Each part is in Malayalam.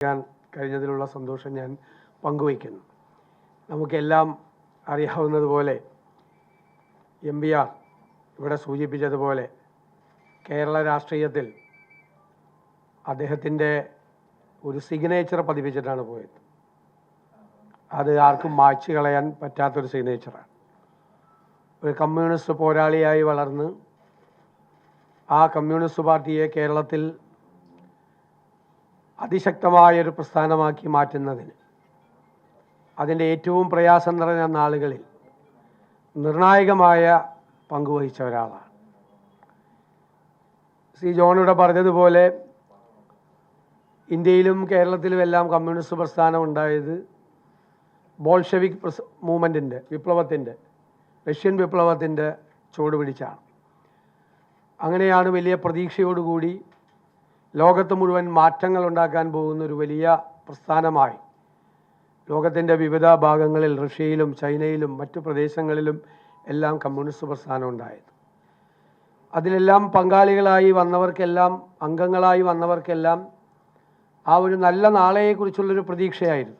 ഞാൻ കഴിഞ്ഞതിലുള്ള സന്തോഷം ഞാൻ പങ്കുവയ്ക്കുന്നു. നമുക്കെല്ലാം അറിയാവുന്നതുപോലെ എം പി ആർ ഇവിടെ സൂചിപ്പിച്ചതുപോലെ കേരള രാഷ്ട്രീയത്തിൽ അദ്ദേഹത്തിന്റെ ഒരു സിഗ്നേച്ചർ പതിപ്പിച്ചിട്ടാണ് പോയത്. അത് ആർക്കും മായ്ച്ചു കളയാൻ പറ്റാത്തൊരു സിഗ്നേച്ചറാണ് ഒരു കമ്മ്യൂണിസ്റ്റ് പോരാളിയായി വളർന്ന് ആ കമ്മ്യൂണിസ്റ്റ് പാർട്ടിയെ കേരളത്തിൽ അതിശക്തമായൊരു പ്രസ്ഥാനമാക്കി മാറ്റുന്നതിന് അതിന്റെ ഏറ്റവും പ്രയാസം നിറഞ്ഞ നാളുകളിൽ നിർണായകമായ പങ്കുവഹിച്ച ഒരാളാണ്. ശ്രീ ജോണിവിടെ പറഞ്ഞതുപോലെ ഇന്ത്യയിലും കേരളത്തിലും എല്ലാം കമ്മ്യൂണിസ്റ്റ് പ്രസ്ഥാനം ഉണ്ടായത് ബോൾഷെവിക് പ്രസ് മൂവ്മെന്റിന്റെ വിപ്ലവത്തിന്റെ റഷ്യൻ വിപ്ലവത്തിന്റെ ചുവട് പിടിച്ചാണ്. അങ്ങനെയാണ് വലിയ പ്രതീക്ഷയോടുകൂടി ലോകത്ത് മുഴുവൻ മാറ്റങ്ങൾ ഉണ്ടാക്കാൻ പോകുന്ന ഒരു വലിയ പ്രസ്ഥാനമായി. ലോകത്തിന്റെ വിവിധ ഭാഗങ്ങളിൽ റഷ്യയിലും ചൈനയിലും മറ്റു പ്രദേശങ്ങളിലും എല്ലാം കമ്മ്യൂണിസ്റ്റ് പ്രസ്ഥാനം ഉണ്ടായത്. അതിലെല്ലാം പങ്കാളികളായി വന്നവർക്കെല്ലാം അംഗങ്ങളായി വന്നവർക്കെല്ലാം ആ ഒരു നല്ല നാളെയെക്കുറിച്ചുള്ളൊരു പ്രതീക്ഷയായിരുന്നു.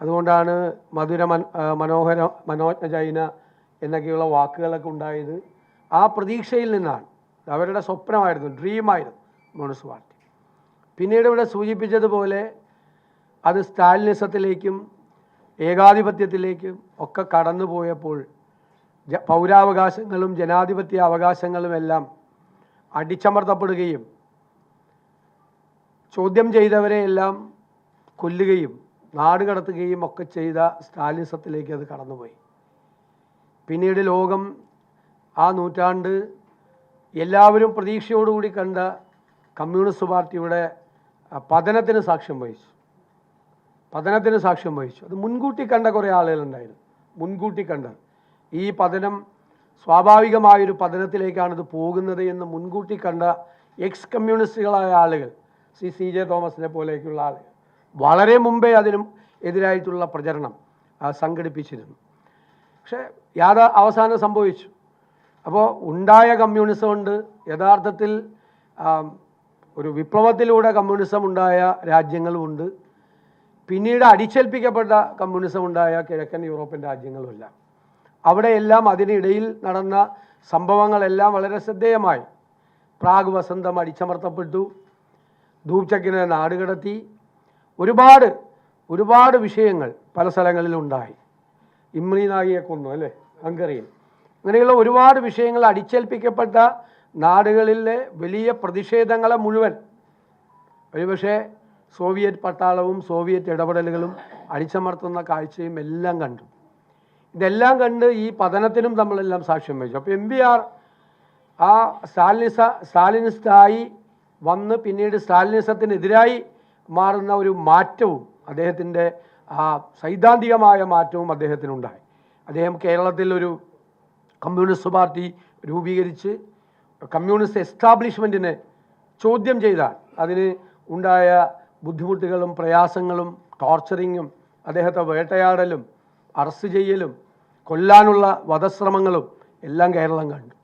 അതുകൊണ്ടാണ് മധുര മനോഹര മനോജ്ഞ ചൈന എന്നൊക്കെയുള്ള വാക്കുകളൊക്കെ ഉണ്ടായത് ആ പ്രതീക്ഷയിൽ നിന്നാണ്. അവരുടെ സ്വപ്നമായിരുന്നു ഡ്രീമായിരുന്നു കമ്മ്യൂണിസ്റ്റ് പാർട്ടി പിന്നീട് ഇവിടെ സൂചിപ്പിച്ചതുപോലെ അത് സ്റ്റാലിനിസത്തിലേക്കും ഏകാധിപത്യത്തിലേക്കും ഒക്കെ കടന്നുപോയപ്പോൾ പൗരാവകാശങ്ങളും ജനാധിപത്യ അവകാശങ്ങളുമെല്ലാം അടിച്ചമർത്തപ്പെടുകയും ചോദ്യം ചെയ്തവരെ എല്ലാം കൊല്ലുകയും നാട് കടത്തുകയും ഒക്കെ ചെയ്ത സ്റ്റാലിനിസത്തിലേക്ക് അത് കടന്നുപോയി. പിന്നീട് ലോകം ആ നൂറ്റാണ്ട് എല്ലാവരും പ്രതീക്ഷയോടുകൂടി കണ്ട കമ്മ്യൂണിസ്റ്റ് പാർട്ടിയുടെ പതനത്തിന് സാക്ഷ്യം വഹിച്ചു. പതനത്തിന് സാക്ഷ്യം വഹിച്ചു. അത് മുൻകൂട്ടി കണ്ട കുറേ ആളുകളുണ്ടായിരുന്നു. മുൻകൂട്ടി കണ്ട. ഈ പതനം സ്വാഭാവികമായൊരു പതനത്തിലേക്കാണ് ഇത് പോകുന്നത് എന്ന് മുൻകൂട്ടി കണ്ട എക്സ് കമ്മ്യൂണിസ്റ്റുകളായ ആളുകൾ സി സി ജെ തോമസിനെ പോലെയൊക്കെയുള്ള ആളുകൾ വളരെ മുമ്പേ അതിനും എതിരായിട്ടുള്ള പ്രചരണം സംഘടിപ്പിച്ചിരുന്നു. പക്ഷേ യാഥാ അവസാനം സംഭവിച്ചു. അപ്പോൾ ഉണ്ടായ കമ്മ്യൂണിസം കൊണ്ട് യഥാർത്ഥത്തിൽ ഒരു വിപ്ലവത്തിലൂടെ കമ്മ്യൂണിസം ഉണ്ടായ രാജ്യങ്ങളുമുണ്ട്. പിന്നീട് അടിച്ചേൽപ്പിക്കപ്പെട്ട കമ്മ്യൂണിസം ഉണ്ടായ കിഴക്കൻ യൂറോപ്യൻ രാജ്യങ്ങളുമെല്ലാം. അവിടെയെല്ലാം അതിനിടയിൽ നടന്ന സംഭവങ്ങളെല്ലാം വളരെ ശ്രദ്ധേയമായി. പ്രാഗ് വസന്തം അടിച്ചമർത്തപ്പെട്ടു. ധൂപ്ചക്കിനെ നാടുകടത്തി. ഒരുപാട് ഒരുപാട് വിഷയങ്ങൾ പല സ്ഥലങ്ങളിലുണ്ടായി. ഇമ്രി നായിയെ കൊന്നു അല്ലേ? ഹംഗറിയിൽ. അങ്ങനെയുള്ള ഒരുപാട് വിഷയങ്ങൾ അടിച്ചേൽപ്പിക്കപ്പെട്ട നാടുകളിലെ വലിയ പ്രതിഷേധങ്ങളെ മുഴുവൻ ഒരുപക്ഷെ സോവിയറ്റ് പട്ടാളവും സോവിയറ്റ് ഇടപെടലുകളും അടിച്ചമർത്തുന്ന കാഴ്ചയും എല്ലാം കണ്ടു. ഇതെല്ലാം കണ്ട് ഈ പതനത്തിനും നമ്മളെല്ലാം സാക്ഷ്യം വഹിച്ചു. അപ്പോൾ എം ബി ആർ ആ സ്റ്റാലിനിസ സ്റ്റാലിനിസ്റ്റായി വന്ന് പിന്നീട് സ്റ്റാലിനിസത്തിനെതിരായി മാറുന്ന ഒരു മാറ്റവും അദ്ദേഹത്തിന്റെ ആ സൈദ്ധാന്തികമായ മാറ്റവും അദ്ദേഹത്തിനുണ്ടായി. അദ്ദേഹം കേരളത്തിൽ ഒരു കമ്മ്യൂണിസ്റ്റ് പാർട്ടി രൂപീകരിച്ച് കമ്മ്യൂണിസ്റ്റ് എസ്റ്റാബ്ലിഷ്മെന്റിനെ ചോദ്യം ചെയ്താൽ അതിന് ഉണ്ടായ ബുദ്ധിമുട്ടുകളും പ്രയാസങ്ങളും ടോർച്ചറിങ്ങും അദ്ദേഹത്തെ വേട്ടയാടലും അറസ്റ്റ് ചെയ്യലും കൊല്ലാനുള്ള വധശ്രമങ്ങളും എല്ലാം കേരളം കണ്ടു.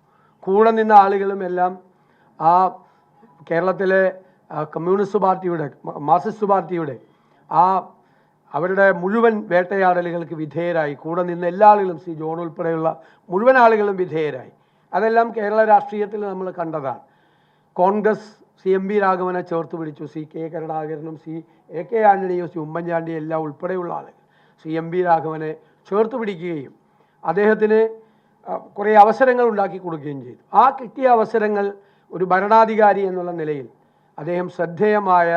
കൂടെ നിന്ന ആളുകളും എല്ലാം ആ കേരളത്തിലെ കമ്മ്യൂണിസ്റ്റ് പാർട്ടിയുടെ മാർസിസ്റ്റ് പാർട്ടിയുടെ ആ അവരുടെ മുഴുവൻ വേട്ടയാടലുകൾക്ക് വിധേയരായി. കൂടെ നിന്ന എല്ലാ ആളുകളും സി ജോൺ ഉൾപ്പെടെയുള്ള മുഴുവൻ ആളുകളും വിധേയരായി. അതെല്ലാം കേരള രാഷ്ട്രീയത്തിൽ നമ്മൾ കണ്ടതാണ്. കോൺഗ്രസ് സി എം ബി രാഘവനെ ചേർത്ത് പിടിച്ചു. സി കെ കരുണാകരനും സി എ കെ ആന്റണിയും സി ഉമ്മൻചാണ്ടി എല്ലാം ഉൾപ്പെടെയുള്ള ആളുകൾ സി എം ബി രാഘവനെ ചേർത്ത് പിടിക്കുകയും അദ്ദേഹത്തിന് കുറേ അവസരങ്ങൾ ഉണ്ടാക്കി കൊടുക്കുകയും ചെയ്തു. ആ കിട്ടിയ അവസരങ്ങൾ ഒരു ഭരണാധികാരി എന്നുള്ള നിലയിൽ അദ്ദേഹം ശ്രദ്ധേയമായ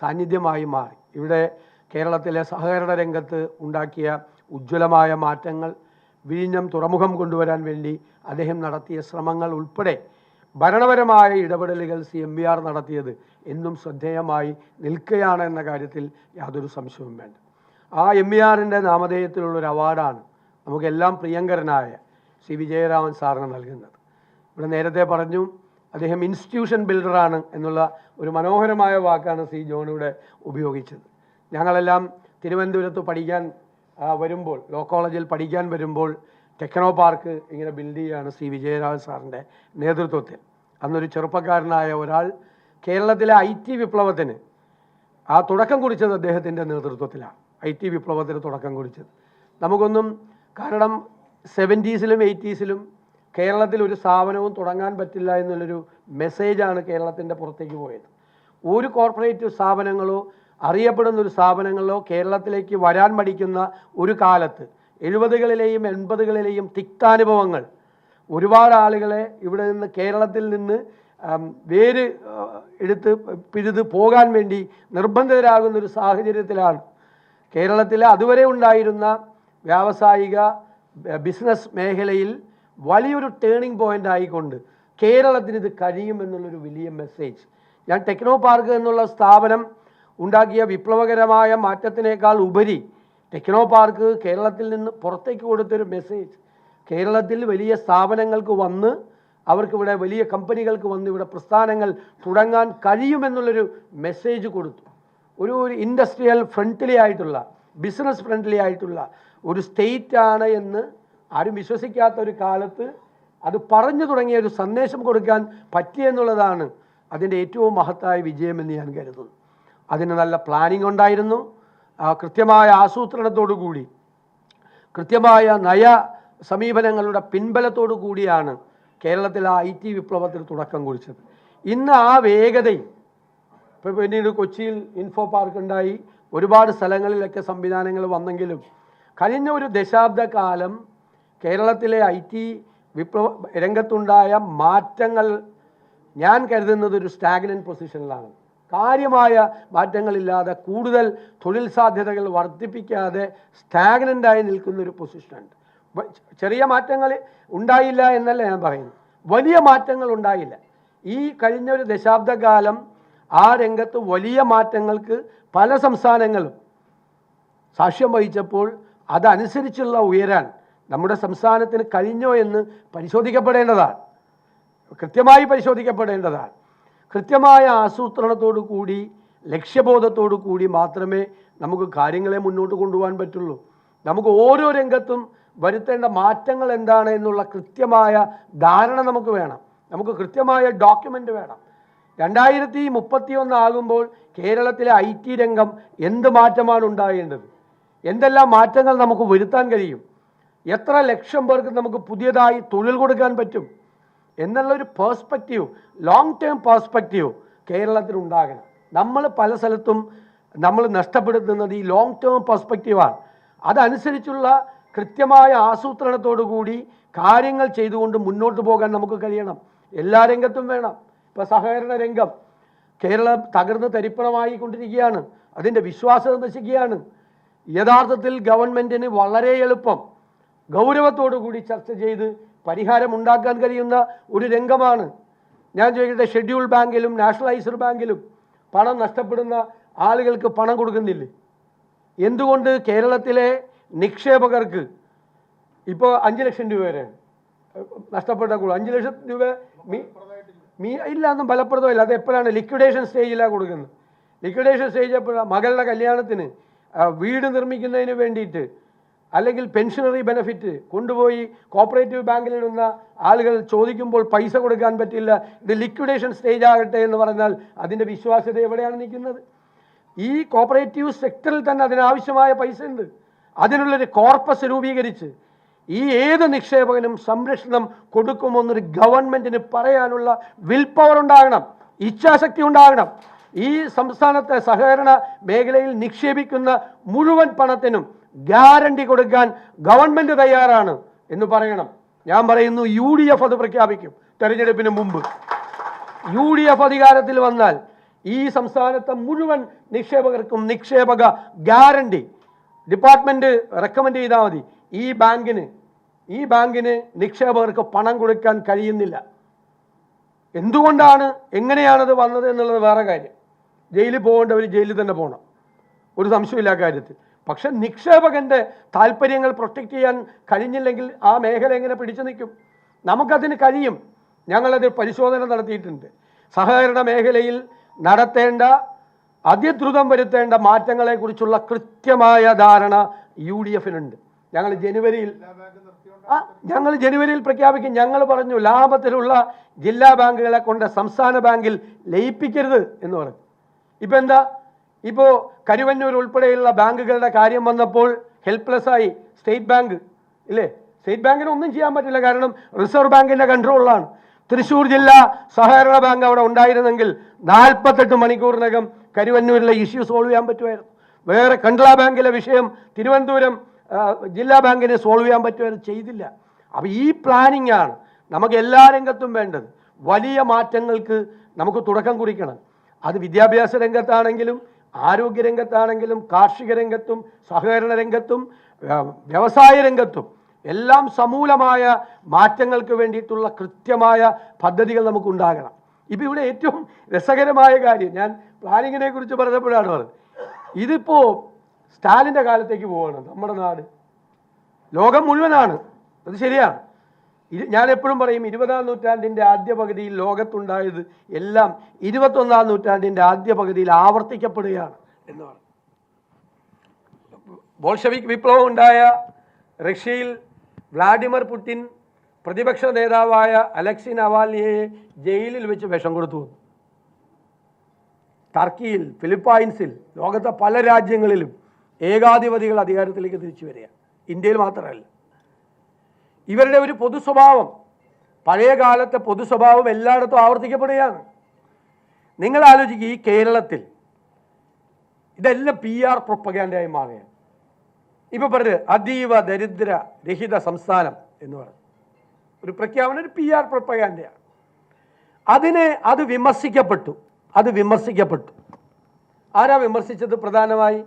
സാന്നിധ്യമായി മാറി. ഇവിടെ കേരളത്തിലെ സഹകരണ രംഗത്ത് ഉണ്ടാക്കിയ ഉജ്ജ്വലമായ മാറ്റങ്ങൾ വിഴിഞ്ഞം തുറമുഖം കൊണ്ടുവരാൻ വേണ്ടി അദ്ദേഹം നടത്തിയ ശ്രമങ്ങൾ ഉൾപ്പെടെ ഭരണപരമായ ഇടപെടലുകൾ സി എം ബി ആർ നടത്തിയത് എന്നും ശ്രദ്ധേയമായി നിൽക്കുകയാണ് എന്ന കാര്യത്തിൽ യാതൊരു സംശയവും വേണ്ട. ആ എം ബി ആറിന്റെ നാമധേയത്തിലുള്ളൊരു അവാർഡാണ് നമുക്കെല്ലാം പ്രിയങ്കരനായ സി വിജയരാമൻ സാറിന് നൽകുന്നത്. ഇവിടെ നേരത്തെ പറഞ്ഞു അദ്ദേഹം ഇൻസ്റ്റിറ്റ്യൂഷൻ ബിൽഡറാണ് എന്നുള്ള ഒരു മനോഹരമായ വാക്കാണ് സി ജോൺ ഇവിടെ ഉപയോഗിച്ചത്. ഞങ്ങളെല്ലാം തിരുവനന്തപുരത്ത് പഠിക്കാൻ വരുമ്പോൾ ലോ കോളേജിൽ പഠിക്കാൻ വരുമ്പോൾ ടെക്നോ പാർക്ക് ഇങ്ങനെ ബിൽഡ് ചെയ്യുകയാണ് സി വിജയരാജ് സാറിന്റെ നേതൃത്വത്തിൽ. അന്നൊരു ചെറുപ്പക്കാരനായ ഒരാൾ കേരളത്തിലെ ഐ ടി വിപ്ലവത്തിന് ആ തുടക്കം കുറിച്ചത് അദ്ദേഹത്തിന്റെ നേതൃത്വത്തിലാണ്. ഐ ടി വിപ്ലവത്തിന് തുടക്കം കുറിച്ചത്. നമുക്കൊന്നും കാരണം സെവന്റീസിലും എയ്റ്റീസിലും കേരളത്തിൽ ഒരു സ്ഥാപനവും തുടങ്ങാൻ പറ്റില്ല എന്നുള്ളൊരു മെസ്സേജാണ് കേരളത്തിന്റെ പുറത്തേക്ക് പോയത്. ഒരു കോർപ്പറേറ്റ് സ്ഥാപനങ്ങളോ അറിയപ്പെടുന്ന ഒരു സ്ഥാപനങ്ങളോ കേരളത്തിലേക്ക് വരാൻ മടിക്കുന്ന ഒരു കാലത്ത് എഴുപതുകളിലെയും എൺപതുകളിലെയും തിക്താനുഭവങ്ങൾ. ഒരുപാട് ആളുകളെ ഇവിടെ നിന്ന് കേരളത്തിൽ നിന്ന് വേര് എടുത്ത് പിഴുത് പോകാൻ വേണ്ടി നിർബന്ധിതരാകുന്ന ഒരു സാഹചര്യത്തിലാണ്. കേരളത്തിലെ അതുവരെ ഉണ്ടായിരുന്ന വ്യാവസായിക ബിസിനസ് മേഖലയിൽ വലിയൊരു ടേണിംഗ് പോയിന്റ് ആയിക്കൊണ്ട് കേരളത്തിന് ഇത് കഴിയുമെന്നുള്ളൊരു വലിയ മെസ്സേജ് ഞാൻ ടെക്നോ പാർക്ക് എന്നുള്ള സ്ഥാപനം ഉണ്ടാക്കിയ വിപ്ലവകരമായ മാറ്റത്തിനേക്കാൾ ഉപരി ടെക്നോ പാർക്ക് കേരളത്തിൽ നിന്ന് പുറത്തേക്ക് കൊടുത്തൊരു മെസ്സേജ് കേരളത്തിൽ വലിയ സ്ഥാപനങ്ങൾക്ക് വന്ന് അവർക്ക് ഇവിടെ വലിയ കമ്പനികൾക്ക് വന്ന് ഇവിടെ പ്രസ്ഥാനങ്ങൾ തുടങ്ങാൻ കഴിയുമെന്നുള്ളൊരു മെസ്സേജ് കൊടുത്തു. ഒരു ഒരു ഇൻഡസ്ട്രിയൽ ഫ്രണ്ട്ലി ആയിട്ടുള്ള ബിസിനസ് ഫ്രണ്ട്ലി ആയിട്ടുള്ള ഒരു സ്റ്റേറ്റ് ആണ് എന്ന് ആരും വിശ്വസിക്കാത്ത ഒരു കാലത്ത് അത് പറഞ്ഞു തുടങ്ങിയ ഒരു സന്ദേശം കൊടുക്കാൻ പറ്റിയെന്നുള്ളതാണ് അതിന്റെ ഏറ്റവും മഹത്തായ വിജയമെന്ന് ഞാൻ കരുതുന്നു. അതിന് നല്ല പ്ലാനിംഗ് ഉണ്ടായിരുന്നു. കൃത്യമായ ആസൂത്രണത്തോടു കൂടി കൃത്യമായ നയ സമീപനങ്ങളുടെ പിൻബലത്തോടു കൂടിയാണ് കേരളത്തിൽ ആ ഐ ടി വിപ്ലവത്തിന് തുടക്കം കുറിച്ചത്. ഇന്ന് ആ വേഗതയും ഇപ്പോൾ പിന്നീട് കൊച്ചിയിൽ ഇൻഫോ പാർക്ക് ഉണ്ടായി ഒരുപാട് സ്ഥലങ്ങളിലൊക്കെ സംവിധാനങ്ങൾ വന്നെങ്കിലും കഴിഞ്ഞ ഒരു ദശാബ്ദക്കാലം കേരളത്തിലെ ഐ ടി വിപ്ലവ രംഗത്തുണ്ടായ മാറ്റങ്ങൾ ഞാൻ കരുതുന്നത് ഒരു സ്റ്റാഗ്നൻ പൊസിഷനിലാണ് കാര്യമായ മാറ്റങ്ങളില്ലാതെ കൂടുതൽ തൊഴിൽ സാധ്യതകൾ വർദ്ധിപ്പിക്കാതെ സ്റ്റാഗ്നന്റായി നിൽക്കുന്ന ഒരു പൊസിഷനുണ്ട് ചെറിയ മാറ്റങ്ങൾ ഉണ്ടായില്ല എന്നല്ല ഞാൻ പറയുന്നത്. വലിയ മാറ്റങ്ങൾ ഉണ്ടായില്ല. ഈ കഴിഞ്ഞ ഒരു ദശാബ്ദകാലം ആ രംഗത്ത് വലിയ മാറ്റങ്ങൾക്ക് പല സംസ്ഥാനങ്ങളും സാക്ഷ്യം വഹിച്ചപ്പോൾ അതനുസരിച്ചുള്ള ഉയരാൻ നമ്മുടെ സംസ്ഥാനത്തിന് കഴിഞ്ഞോ എന്ന് പരിശോധിക്കപ്പെടേണ്ടതാണ്. കൃത്യമായി പരിശോധിക്കപ്പെടേണ്ടതാണ്. കൃത്യമായ ആസൂത്രണത്തോടു കൂടി ലക്ഷ്യബോധത്തോടു കൂടി മാത്രമേ നമുക്ക് കാര്യങ്ങളെ മുന്നോട്ട് കൊണ്ടുപോകാൻ പറ്റുള്ളൂ. നമുക്ക് ഓരോ രംഗത്തും വരുത്തേണ്ട മാറ്റങ്ങൾ എന്താണ് എന്നുള്ള കൃത്യമായ ധാരണ നമുക്ക് വേണം. നമുക്ക് കൃത്യമായ ഡോക്യുമെന്റ് വേണം. രണ്ടായിരത്തി മുപ്പത്തി ആകുമ്പോൾ കേരളത്തിലെ ഐ ടി രംഗം എന്ത് മാറ്റമാണ് ഉണ്ടാകേണ്ടത്? എന്തെല്ലാം മാറ്റങ്ങൾ നമുക്ക് വരുത്താൻ കഴിയും? എത്ര ലക്ഷം പേർക്ക് നമുക്ക് പുതിയതായി തൊഴിൽ കൊടുക്കാൻ പറ്റും? എന്നുള്ളൊരു പേഴ്സ്പെക്റ്റീവ് ലോങ് ടേം പേഴ്സ്പെക്റ്റീവ് കേരളത്തിൽ ഉണ്ടാകണം. നമ്മൾ പല സ്ഥലത്തും നമ്മൾ നഷ്ടപ്പെടുത്തുന്നത് ഈ ലോങ് ടേം പെർസ്പെക്റ്റീവാണ് അതനുസരിച്ചുള്ള കൃത്യമായ ആസൂത്രണത്തോടു കൂടി കാര്യങ്ങൾ ചെയ്തുകൊണ്ട് മുന്നോട്ട് പോകാൻ നമുക്ക് കഴിയണം. എല്ലാ രംഗത്തും വേണം. ഇപ്പോൾ സഹകരണ രംഗം കേരളം തകർന്ന് തരിപ്പണമായി കൊണ്ടിരിക്കുകയാണ് അതിന്റെ വിശ്വാസത നശിക്കുകയാണ്. യഥാർത്ഥത്തിൽ ഗവൺമെന്റിന് വളരെ എളുപ്പം ഗൗരവത്തോടു കൂടി ചർച്ച ചെയ്ത് പരിഹാരം ഉണ്ടാക്കാൻ കഴിയുന്ന ഒരു രംഗമാണ്. ഞാൻ ചോദിക്കട്ടെ ഷെഡ്യൂൾ ബാങ്കിലും നാഷണലൈസ്ഡ് ബാങ്കിലും പണം നഷ്ടപ്പെടുന്ന ആളുകൾക്ക് പണം കൊടുക്കുന്നില്ലേ? എന്തുകൊണ്ട് കേരളത്തിലെ നിക്ഷേപകർക്ക് ഇപ്പോൾ അഞ്ച് ലക്ഷം രൂപ വരെയാണ് നഷ്ടപ്പെട്ട കൂടും അഞ്ച് ലക്ഷം രൂപ മീ ഇല്ല ഒന്നും ഫലപ്രദമില്ല. അത് എപ്പോഴാണ്? ലിക്വിഡേഷൻ സ്റ്റേജിലാണ് കൊടുക്കുന്നത്. ലിക്വിഡേഷൻ സ്റ്റേജ് എപ്പോഴാണ് മകളുടെ കല്യാണത്തിന് വീട് നിർമ്മിക്കുന്നതിന് വേണ്ടിയിട്ട് അല്ലെങ്കിൽ പെൻഷനറി ബെനഫിറ്റ് കൊണ്ടുപോയി കോപ്പറേറ്റീവ് ബാങ്കിൽ നിന്ന് ആളുകൾ ചോദിക്കുമ്പോൾ പൈസ കൊടുക്കാൻ പറ്റില്ല ഇത് ലിക്വിഡേഷൻ സ്റ്റേജ് ആകട്ടെ എന്ന് പറഞ്ഞാൽ അതിന്റെ വിശ്വാസ്യത എവിടെയാണ് നിൽക്കുന്നത്? ഈ കോപ്പറേറ്റീവ് സെക്ടറിൽ തന്നെ അതിനാവശ്യമായ പൈസ ഉണ്ട്. അതിനുള്ളൊരു കോർപ്പസ് രൂപീകരിച്ച് ഈ ഏത് നിക്ഷേപകനും സംരക്ഷണം കൊടുക്കുമെന്നൊരു ഗവൺമെന്റിന് പറയാനുള്ള വിൽ പവർ ഉണ്ടാകണം ഇച്ഛാശക്തി ഉണ്ടാകണം. ഈ സംസ്ഥാനത്തെ സഹകരണ മേഖലയിൽ നിക്ഷേപിക്കുന്ന മുഴുവൻ പണത്തിനും ഗ്യാരണ്ടി കൊടുക്കാൻ ഗവൺമെന്റ് തയ്യാറാണ് എന്ന് പറയണം. ഞാൻ പറയുന്നു യു ഡി എഫ് അത് പ്രഖ്യാപിക്കും തെരഞ്ഞെടുപ്പിന് മുമ്പ്. യു ഡി എഫ് അധികാരത്തിൽ വന്നാൽ ഈ സംസ്ഥാനത്തെ മുഴുവൻ നിക്ഷേപകർക്കും നിക്ഷേപക ഗ്യാരണ്ടി ഡിപ്പാർട്ട്മെന്റ് റെക്കമെൻഡ് ചെയ്താൽ മതി. ഈ ബാങ്കിന് ഈ ബാങ്കിന് നിക്ഷേപകർക്ക് പണം കൊടുക്കാൻ കഴിയുന്നില്ല. എന്തുകൊണ്ടാണ് എങ്ങനെയാണത് വന്നത് എന്നുള്ളത് വേറെ കാര്യം. ജയിലിൽ പോകേണ്ടവർ ജയിലിൽ തന്നെ പോകണം. ഒരു സംശയമില്ല കാര്യത്തിൽ. പക്ഷെ നിക്ഷേപകന്റെ താല്പര്യങ്ങൾ പ്രൊട്ടക്റ്റ് ചെയ്യാൻ കഴിഞ്ഞില്ലെങ്കിൽ ആ മേഖല എങ്ങനെ പിടിച്ചു നിൽക്കും? നമുക്കതിന് കഴിയും. ഞങ്ങളത് പരിശോധന നടത്തിയിട്ടുണ്ട്. സഹകരണ മേഖലയിൽ നടത്തേണ്ട അതിദ്രുതം വരുത്തേണ്ട മാറ്റങ്ങളെക്കുറിച്ചുള്ള കൃത്യമായ ധാരണ യു ഡി എഫിനുണ്ട് ഞങ്ങൾ ജനുവരിയിൽ ആ ഞങ്ങൾ ജനുവരിയിൽ പ്രഖ്യാപിക്കും. ഞങ്ങൾ പറഞ്ഞു ലാഭത്തിലുള്ള ജില്ലാ ബാങ്കുകളെ കൊണ്ട് സംസ്ഥാന ബാങ്കിൽ ലയിപ്പിക്കരുത് എന്ന് പറഞ്ഞു. ഇപ്പം എന്താ ഇപ്പോൾ കരുവന്നൂർ ഉൾപ്പെടെയുള്ള ബാങ്കുകളുടെ കാര്യം വന്നപ്പോൾ ഹെൽപ്ലെസ് ആയി സ്റ്റേറ്റ് ബാങ്ക് ഇല്ലേ? സ്റ്റേറ്റ് ബാങ്കിന് ഒന്നും ചെയ്യാൻ പറ്റില്ല. കാരണം റിസർവ് ബാങ്കിന്റെ കൺട്രോളിലാണ്. തൃശ്ശൂർ ജില്ലാ സഹകരണ ബാങ്ക് അവിടെ ഉണ്ടായിരുന്നെങ്കിൽ നാൽപ്പത്തെട്ട് മണിക്കൂറിനകം കരുവന്നൂരിലെ ഇഷ്യൂ സോൾവ് ചെയ്യാൻ പറ്റുമായിരുന്നു. വേറെ കണ്ട്ല ബാങ്കിലെ വിഷയം തിരുവനന്തപുരം ജില്ലാ ബാങ്കിനെ സോൾവ് ചെയ്യാൻ പറ്റുമായിരുന്നു. ചെയ്തില്ല. അപ്പോൾ ഈ പ്ലാനിംഗ് ആണ് നമുക്ക് എല്ലാ രംഗത്തും വേണ്ടത്. വലിയ മാറ്റങ്ങൾക്ക് നമുക്ക് തുടക്കം കുറിക്കണം. അത് വിദ്യാഭ്യാസ രംഗത്താണെങ്കിലും ആരോഗ്യ രംഗത്താണെങ്കിലും കാർഷിക രംഗത്തും സഹകരണ രംഗത്തും വ്യവസായ രംഗത്തും എല്ലാം സമൂലമായ മാറ്റങ്ങൾക്ക് വേണ്ടിയിട്ടുള്ള കൃത്യമായ പദ്ധതികൾ നമുക്കുണ്ടാകണം. ഇപ്പം ഇവിടെ ഏറ്റവും രസകരമായ കാര്യം ഞാൻ പ്ലാനിങ്ങിനെ കുറിച്ച് പറഞ്ഞപ്പോഴാണ് പറഞ്ഞത്. ഇതിപ്പോൾ സ്റ്റാലിന്റെ കാലത്തേക്ക് പോവുകയാണ് നമ്മുടെ നാട്. ലോകം മുഴുവനാണ്. അത് ശരിയാണ്. ഞാൻ എപ്പോഴും പറയും ഇരുപതാം നൂറ്റാണ്ടിന്റെ ആദ്യ പകുതിയിൽ ലോകത്തുണ്ടായത് എല്ലാം ഇരുപത്തൊന്നാം നൂറ്റാണ്ടിന്റെ ആദ്യ പകുതിയിൽ ആവർത്തിക്കപ്പെടുകയാണ് എന്ന് പറഞ്ഞു ബോൾഷവിക് വിപ്ലവം ഉണ്ടായ റഷ്യയിൽ വ്ളാഡിമിർ പുടിൻ പ്രതിപക്ഷ നേതാവായ അലക്സി നവാലിയെ ജയിലിൽ വെച്ച് വിഷം കൊടുത്തു ടർക്കിയിൽ ഫിലിപ്പൈൻസിൽ ലോകത്തെ പല രാജ്യങ്ങളിലും ഏകാധിപതികൾ അധികാരത്തിലേക്ക് തിരിച്ചു വരിക. ഇന്ത്യയിൽ മാത്രമല്ല. ഇവരുടെ ഒരു പൊതു സ്വഭാവം. പഴയ കാലത്തെ പൊതു സ്വഭാവം എല്ലായിടത്തും ആവർത്തിക്കപ്പെടുകയാണ്. നിങ്ങൾ ആലോചിക്കുക ഈ കേരളത്തിൽ ഇതെല്ലാം പി ആർ പ്രൊപ്പഗാൻഡായി മാറുകയാണ് ഇപ്പം പറഞ്ഞത് അതീവ ദരിദ്ര രഹിത സംസ്ഥാനം എന്ന് പറഞ്ഞു ഒരു പ്രഖ്യാപനം ഒരു പി ആർ പ്രൊപ്പഗാൻഡയാണ് അതിനെ അത് വിമർശിക്കപ്പെട്ടു. അത് വിമർശിക്കപ്പെട്ടു. ആരാ വിമർശിച്ചത് പ്രധാനമായി?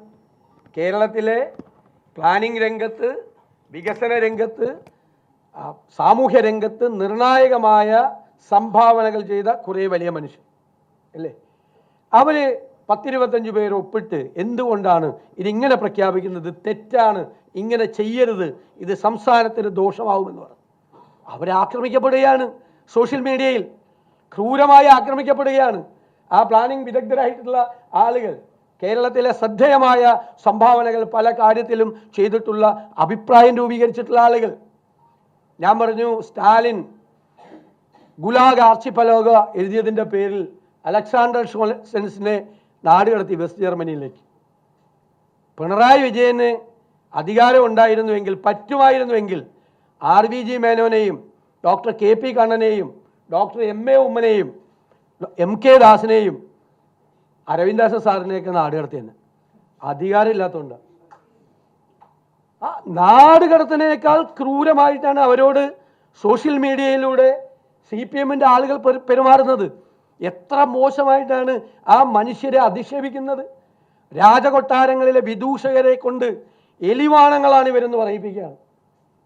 കേരളത്തിലെ പ്ലാനിംഗ് രംഗത്ത് വികസന രംഗത്ത് സാമൂഹ്യ രംഗത്ത് നിർണായകമായ സംഭാവനകൾ ചെയ്ത കുറേ വലിയ മനുഷ്യർ അല്ലേ? അവർ പത്തിരുപത്തഞ്ച് പേർ ഒപ്പിട്ട് എന്തുകൊണ്ടാണ് ഇതിങ്ങനെ പ്രഖ്യാപിക്കുന്നത്? തെറ്റാണ്. ഇങ്ങനെ ചെയ്യരുത്. ഇത് സംസ്ഥാനത്തിന് ദോഷമാവുമെന്ന് പറഞ്ഞു. അവരാക്രമിക്കപ്പെടുകയാണ് സോഷ്യൽ മീഡിയയിൽ. ക്രൂരമായി ആക്രമിക്കപ്പെടുകയാണ്. ആ പ്ലാനിംഗ് വിദഗ്ധരായിട്ടുള്ള ആളുകൾ കേരളത്തിലെ ശ്രദ്ധേയമായ സംഭാവനകൾ പല കാര്യത്തിലും ചെയ്തിട്ടുള്ള അഭിപ്രായം രൂപീകരിച്ചിട്ടുള്ള ആളുകൾ. ഞാൻ പറഞ്ഞു സ്റ്റാലിൻ ഗുലാഗ് ആർച്ചിപ്പലോക എഴുതിയതിന്റെ പേരിൽ അലക്സാണ്ടർ ഷോൾസെൻസിനെ നാട് കടത്തി വെസ്റ്റ് ജർമ്മനിയിലേക്ക്. പിണറായി വിജയന് അധികാരം ഉണ്ടായിരുന്നുവെങ്കിൽ പറ്റുമായിരുന്നുവെങ്കിൽ ആർ വി ജി മേനോനെയും ഡോക്ടർ കെ പി കണ്ണനെയും ഡോക്ടർ എം എ ഉമ്മനെയും എം കെ ദാസിനെയും അരവിന്ദാസൻ സാറിനെയൊക്കെ നാട് കടത്തിയെന്ന്. അധികാരമില്ലാത്തതുകൊണ്ട്. ആ നാട് കടത്തിനേക്കാൾ ക്രൂരമായിട്ടാണ് അവരോട് സോഷ്യൽ മീഡിയയിലൂടെ സി പി എമ്മിന്റെ ആളുകൾ പെരു- പെരുമാറുന്നത്. എത്ര മോശമായിട്ടാണ് ആ മനുഷ്യരെ അധിക്ഷേപിക്കുന്നത്? രാജകൊട്ടാരങ്ങളിലെ വിദൂഷകരെ കൊണ്ട് എലിവാണങ്ങളാണ് ഇവരെന്ന് പറയിപ്പിക്കുകയാണ്.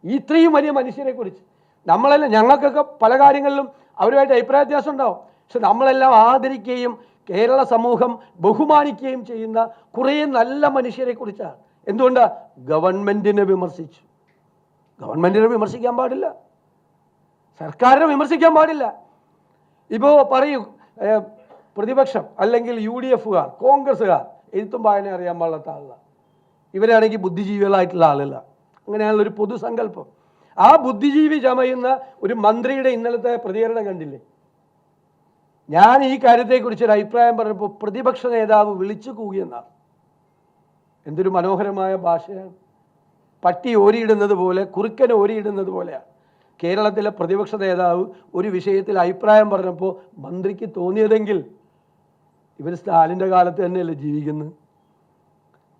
ഇത്രയും വലിയ മനുഷ്യരെ കുറിച്ച്. നമ്മളെല്ലാം ഞങ്ങൾക്കൊക്കെ പല കാര്യങ്ങളിലും അവരുമായിട്ട് അഭിപ്രായ വ്യത്യാസം ഉണ്ടാവും. പക്ഷെ നമ്മളെല്ലാം ആദരിക്കുകയും കേരള സമൂഹം ബഹുമാനിക്കുകയും ചെയ്യുന്ന കുറേ നല്ല മനുഷ്യരെ കുറിച്ചാണ്. എന്തുകൊണ്ടാ? ഗവൺമെന്റിനെ വിമർശിച്ചു. ഗവൺമെന്റിനെ വിമർശിക്കാൻ പാടില്ല. സർക്കാരിനെ വിമർശിക്കാൻ പാടില്ല. ഇപ്പോൾ പറയൂ പ്രതിപക്ഷം അല്ലെങ്കിൽ യു ഡി എഫുകാർ കോൺഗ്രസ്സുകാർ എഴുത്തും വായന അറിയാൻ പാടില്ലാത്ത ആളാണ് ഇവരാണെങ്കിൽ ബുദ്ധിജീവികളായിട്ടുള്ള ആളല്ല. അങ്ങനെയുള്ള ഒരു പൊതുസങ്കല്പം. ആ ബുദ്ധിജീവി ചമയുന്ന ഒരു മന്ത്രിയുടെ ഇന്നലത്തെ പ്രതികരണം കണ്ടില്ലേ? ഞാൻ ഈ കാര്യത്തെക്കുറിച്ച് ഒരു അഭിപ്രായം പറഞ്ഞപ്പോൾ പ്രതിപക്ഷ നേതാവ് വിളിച്ചു കൂകിയെന്നാണ്. എന്തൊരു മനോഹരമായ ഭാഷയാണ് പട്ടി ഓരിയിടുന്നത് പോലെ കുറുക്കൻ ഓരിയിടുന്നത് പോലെയാണ് കേരളത്തിലെ പ്രതിപക്ഷ നേതാവ് ഒരു വിഷയത്തിൽ അഭിപ്രായം പറഞ്ഞപ്പോൾ മന്ത്രിക്ക് തോന്നിയതെങ്കിൽ ഇവർ സ്റ്റാലിന്റെ കാലത്ത് തന്നെയല്ലേ ജീവിക്കുന്നത്.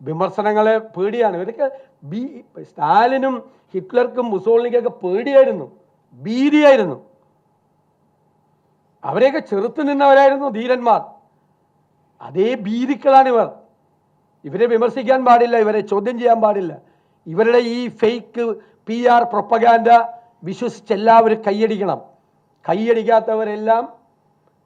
വിമർശനങ്ങളെ പേടിയാണ്. ഇവരൊക്കെ ബി സ്റ്റാലിനും ഹിറ്റ്ലർക്കും മുസോളിനിക്കൊക്കെ പേടിയായിരുന്നു. ഭീതിയായിരുന്നു. അവരെയൊക്കെ ചെറുത്ത് നിന്നവരായിരുന്നു ധീരന്മാർ. അതേ ഭീതിക്കളാണ് ഇവർ ഇവരെ വിമർശിക്കാൻ പാടില്ല ഇവരെ ചോദ്യം ചെയ്യാൻ പാടില്ല. ഇവരുടെ ഈ ഫേക്ക് പി ആർ പ്രൊപ്പഗാൻഡ വിശ്വസിച്ച് എല്ലാവരും കൈയടിക്കണം. കൈയടിക്കാത്തവരെല്ലാം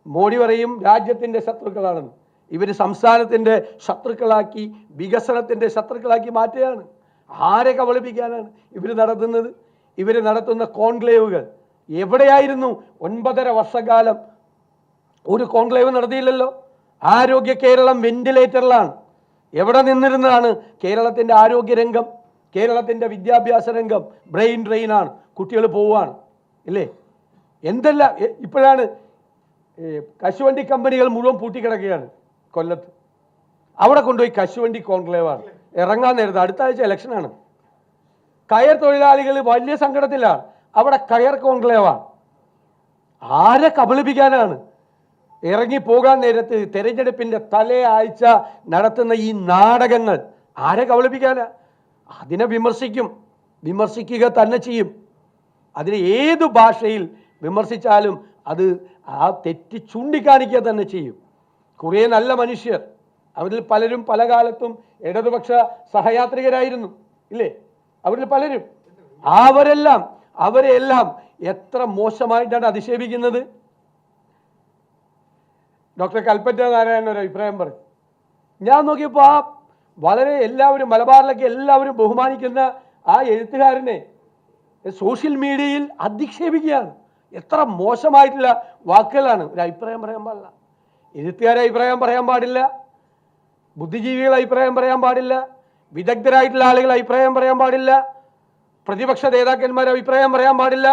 മോഡി പറയും രാജ്യത്തിന്റെ ശത്രുക്കളാണെന്ന് ഇവർ സംസ്ഥാനത്തിന്റെ ശത്രുക്കളാക്കി വികസനത്തിന്റെ ശത്രുക്കളാക്കി മാറ്റുകയാണ്. ആരെ കബളിപ്പിക്കാനാണ് ഇവർ നടത്തുന്നത്? ഇവർ നടത്തുന്ന കോൺക്ലേവുകൾ എവിടെയായിരുന്നു? ഒൻപതര വർഷക്കാലം ഒരു കോൺക്ലേവ് നടത്തിയില്ലല്ലോ. ആരോഗ്യ കേരളം വെന്റിലേറ്ററിലാണ് എവിടെ നിന്നിരുന്നാണ് കേരളത്തിന്റെ ആരോഗ്യരംഗം കേരളത്തിന്റെ വിദ്യാഭ്യാസ രംഗം ബ്രെയിൻ ഡ്രെയിനാണ് കുട്ടികൾ പോവുകയാണ് ഇല്ലേ? എന്തെല്ലാം ഇപ്പോഴാണ് കശുവണ്ടി കമ്പനികൾ മുഴുവൻ പൂട്ടിക്കിടക്കുകയാണ് കൊല്ലത്ത്. അവിടെ കൊണ്ടുപോയി കശുവണ്ടി കോൺക്ലേവാണ്. ഇറങ്ങാൻ നേരത്തെ അടുത്ത ആഴ്ച ഇലക്ഷനാണ്. കയർ തൊഴിലാളികൾ വലിയ സങ്കടത്തിലാണ്. അവിടെ കയർ കോൺക്ലേവാണ്. ആരെ കബളിപ്പിക്കാനാണ്? ഇറങ്ങി പോകാൻ നേരത്ത് തെരഞ്ഞെടുപ്പിന്റെ തലേ ആഴ്ച നടത്തുന്ന ഈ നാടകങ്ങൾ ആരെ കബളിപ്പിക്കാനാ? അതിനെ വിമർശിക്കും. വിമർശിക്കുക തന്നെ ചെയ്യും. അതിനെ ഏതു ഭാഷയിൽ വിമർശിച്ചാലും അത് ആ തെറ്റ് ചൂണ്ടിക്കാണിക്കുക തന്നെ ചെയ്യും. കുറേ നല്ല മനുഷ്യർ അവരിൽ പലരും പല കാലത്തും ഇടതുപക്ഷ സഹയാത്രികരായിരുന്നു. ഇല്ലേ? അവരിൽ പലരും. അവരെല്ലാം അവരെല്ലാം എത്ര മോശമായിട്ടാണ് അധിക്ഷേപിക്കുന്നത് ഡോക്ടർ കൽപ്പറ്റ നാരായണൻ ഒരു അഭിപ്രായം പറഞ്ഞു ഞാൻ നോക്കിയപ്പോൾ ആ വളരെ എല്ലാവരും മലബാറിലൊക്കെ എല്ലാവരും ബഹുമാനിക്കുന്ന ആ എഴുത്തുകാരനെ സോഷ്യൽ മീഡിയയിൽ അധിക്ഷേപിക്കുകയാണ്. എത്ര മോശമായിട്ടുള്ള വാക്കുകളാണ്. ഒരു അഭിപ്രായം പറയാൻ പാടില്ല. എഴുത്തുകാരെ അഭിപ്രായം പറയാൻ പാടില്ല. ബുദ്ധിജീവികൾ അഭിപ്രായം പറയാൻ പാടില്ല. വിദഗ്ധരായിട്ടുള്ള ആളുകൾ അഭിപ്രായം പറയാൻ പാടില്ല. പ്രതിപക്ഷ നേതാക്കന്മാർ അഭിപ്രായം പറയാൻ പാടില്ല.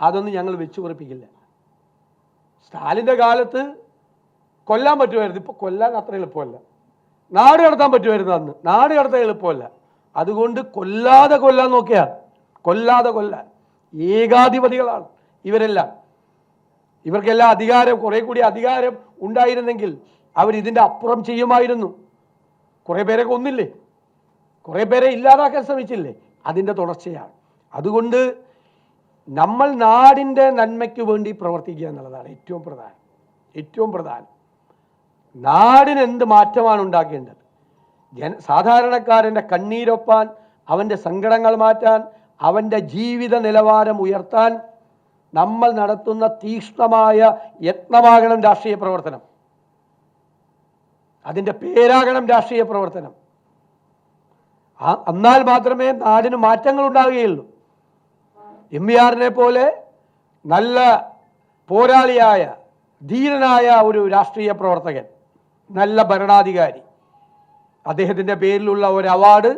അതൊന്നും ഞങ്ങൾ വെച്ചു ഉറപ്പിക്കില്ല സ്റ്റാലിന്റെ കാലത്ത് കൊല്ലാൻ പറ്റുമായിരുന്നു. ഇപ്പോൾ കൊല്ലാൻ അത്ര എളുപ്പമല്ല. നാട് കടത്താൻ പറ്റുമായിരുന്നു അന്ന്. നാട് കടത്താൻ എളുപ്പമല്ല. അതുകൊണ്ട് കൊല്ലാതെ കൊല്ലാൻ നോക്കിയാൽ കൊല്ലാതെ കൊല്ലാൻ ഏകാധിപതികളാണ് ഇവരെല്ലാം. ഇവർക്കെല്ലാം അധികാരം കുറെ കൂടി അധികാരം ഉണ്ടായിരുന്നെങ്കിൽ അവർ ഇതിന്റെ അപ്പുറം ചെയ്യുമായിരുന്നു. കുറേ പേരെ കൊന്നില്ലേ? കുറേ പേരെ ഇല്ലാതാക്കാൻ ശ്രമിച്ചില്ലേ? അതിന്റെ തുടർച്ചയാണ്. അതുകൊണ്ട് നമ്മൾ നാടിന്റെ നന്മയ്ക്ക് വേണ്ടി പ്രവർത്തിക്കുക എന്നുള്ളതാണ് ഏറ്റവും പ്രധാനം. ഏറ്റവും പ്രധാനം. നാടിന് എന്ത് മാറ്റമാണ് ഉണ്ടാക്കേണ്ടത്? ജന സാധാരണക്കാരന്റെ കണ്ണീരൊപ്പാൻ അവന്റെ സങ്കടങ്ങൾ മാറ്റാൻ അവന്റെ ജീവിത നിലവാരം ഉയർത്താൻ നമ്മൾ നടത്തുന്ന തീക്ഷ്ണമായ യത്നമാകണം രാഷ്ട്രീയ പ്രവർത്തനം. അതിന്റെ പേരാകണം രാഷ്ട്രീയ പ്രവർത്തനം. എന്നാൽ മാത്രമേ നാടിന് മാറ്റങ്ങൾ ഉണ്ടാവുകയുള്ളൂ. എം വി ആറിനെ പോലെ നല്ല പോരാളിയായ ധീരനായ ഒരു രാഷ്ട്രീയ പ്രവർത്തകൻ നല്ല ഭരണാധികാരി. അദ്ദേഹത്തിന്റെ പേരിലുള്ള ഒരു അവാർഡ്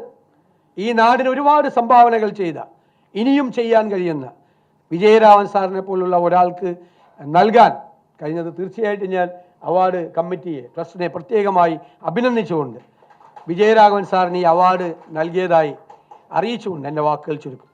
ഈ നാടിന് ഒരുപാട് സംഭാവനകൾ ചെയ്ത ഇനിയും ചെയ്യാൻ കഴിയുന്ന വിജയരാമൻ സാറിനെ പോലുള്ള ഒരാൾക്ക് നൽകാൻ കഴിഞ്ഞത് തീർച്ചയായിട്ടും ഞാൻ അവാർഡ് കമ്മിറ്റിയെ ട്രസ്റ്റിനെ പ്രത്യേകമായി അഭിനന്ദിച്ചുകൊണ്ട് വിജയരാഘവൻ സാറിന് ഈ അവാർഡ് നൽകിയതായി അറിയിച്ചുകൊണ്ട് എന്റെ വാക്കുകൾ ചുരുക്കും.